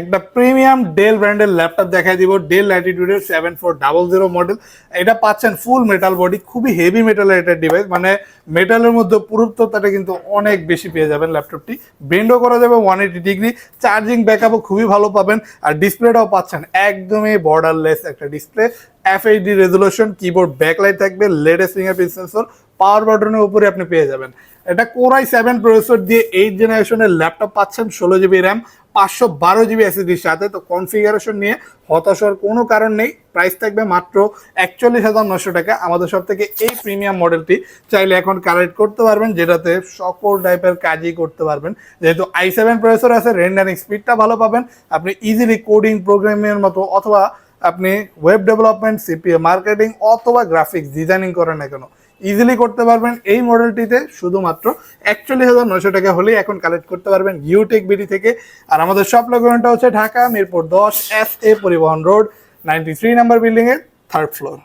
একটা premium del ব্র্যান্ডের laptop দেখাই দিব Dell ল্যাটিটিউডের seven four double zero model এটা পাচ্ছেন ফুল মেটাল বডি খুবই হেভি মেটালের একটা ডিভাইস মানে মেটালের মধ্যে পুরুত্বতাটা কিন্তু অনেক বেশি পেয়ে যাবেন ল্যাপটপটি বেন্ডও করা যাবে ওয়ান এইটি ডিগ্রি চার্জিং ব্যাকআপও খুবই ভালো পাবেন। আর ডিসপ্লেটাও পাচ্ছেন একদমই বর্ডারলেস একটা display FHD resolution keyboard backlight থাকবে লেটেস্ট ফিঙ্গারপ্রিন্ট সেন্সর পাওয়ার বাটনের উপরে আপনি পেয়ে যাবেন। এটা কোরাই সেভেন প্রসেসর দিয়ে এইট জেনারেশনের ল্যাপটপ পাচ্ছেন, ষোলো জিবি র্যাম পাঁচশো বারো জিবি এসএসডির সাথে। তো কনফিগারেশন নিয়ে হতাশার কোনো কারণ নেই। প্রাইস থাকবে মাত্র একচল্লিশ হাজার নশো টাকা। আমাদের সব থেকে এই প্রিমিয়াম মডেলটি চাইলে এখন কালেক্ট করতে পারবেন, যেটাতে সকল টাইপের কাজই করতে পারবেন। যেহেতু আই সেভেন প্রসেসর আছে রেন্ডারিং স্পিডটা ভালো পাবেন। আপনি ইজিলি কোডিং প্রোগ্রামিংয়ের মতো, অথবা আপনি ওয়েব ডেভেলপমেন্ট সিপিএ মার্কেটিং অথবা গ্রাফিক্স ডিজাইনিং করেন না কেন। ইজিলি করতে পারবেন। এই মডেলটিতে শুধুমাত্র একচল্লিশ হাজার নয়শো টাকা হলেই এখন কালেক্ট করতে পারবেন ইউটেক বিডি থেকে। আর আমাদের সব লোকেশনটা হচ্ছে ঢাকা, মিরপুর দশ S A Paribahan road ninety three number বিল্ডিংয়ের থার্ড ফ্লোর